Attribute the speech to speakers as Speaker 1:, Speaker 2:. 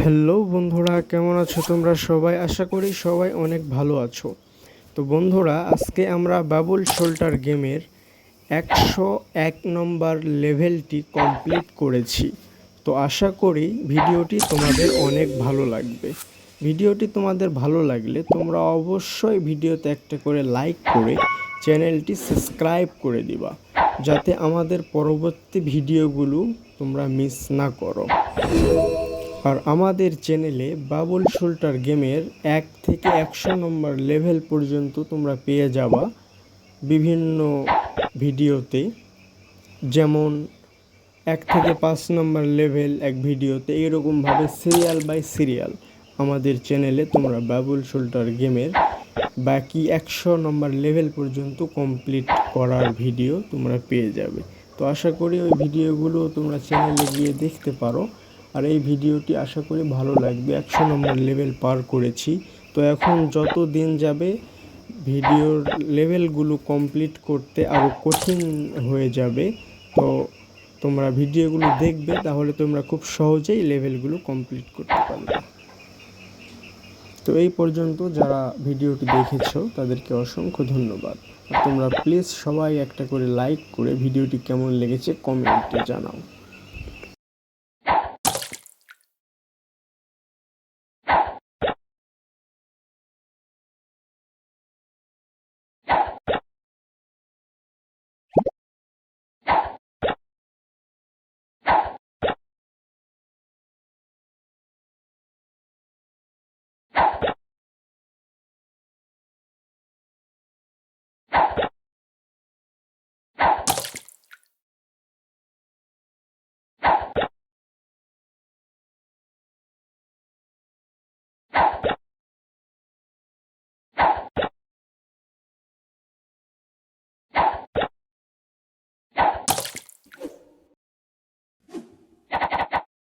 Speaker 1: Hello বন্ধুরা, কেমন আছো তোমরা সবাই? আশা করি সবাই অনেক ভালো আছো। তো বন্ধুরা, আজকে আমরা বাবুল শোল্টার গেমের একশো এক নম্বর লেভেলটি কমপ্লিট করেছি। তো আশা করি ভিডিওটি তোমাদের অনেক ভালো লাগবে। ভিডিওটি তোমাদের ভালো লাগলে তোমরা অবশ্যই ভিডিওতে একটা করে লাইক করে চ্যানেলটি সাবস্ক্রাইব করে দিবা, যাতে আমাদের পরবর্তী ভিডিওগুলো তোমরা মিস না করো। আর আমাদের চ্যানেলে বাবুল শোল্টার গেমের এক থেকে একশো নম্বর লেভেল পর্যন্ত তোমরা পেয়ে যাবা বিভিন্ন ভিডিওতে। যেমন এক থেকে পাঁচ নম্বর লেভেল এক ভিডিওতে এরকমভাবে সিরিয়াল বাই সিরিয়াল আমাদের চ্যানেলে তোমরা বাবুল শোল্টার গেমের বাকি একশো নম্বর লেভেল পর্যন্ত কমপ্লিট করার ভিডিও তোমরা পেয়ে যাবে। তো আশা করি ওই ভিডিওগুলো তোমরা চ্যানেলে গিয়ে দেখতে পারো। আর এই ভিডিওটি আশা করি ভালো লাগবে। একশো নম্বর লেভেল পার করেছি। তো এখন যত দিন যাবে, ভিডিওর লেভেলগুলো কমপ্লিট করতে আরও কঠিন হয়ে যাবে। তো তোমরা ভিডিওগুলো দেখবে, তাহলে তোমরা খুব সহজেই লেভেলগুলো কমপ্লিট করতে পারবে। তো এই পর্যন্ত যারা ভিডিওটি দেখেছ, তাদেরকে অসংখ্য ধন্যবাদ। তোমরা প্লিজ সবাই একটা করে লাইক করে ভিডিওটি কেমন লেগেছে কমেন্টে জানাও।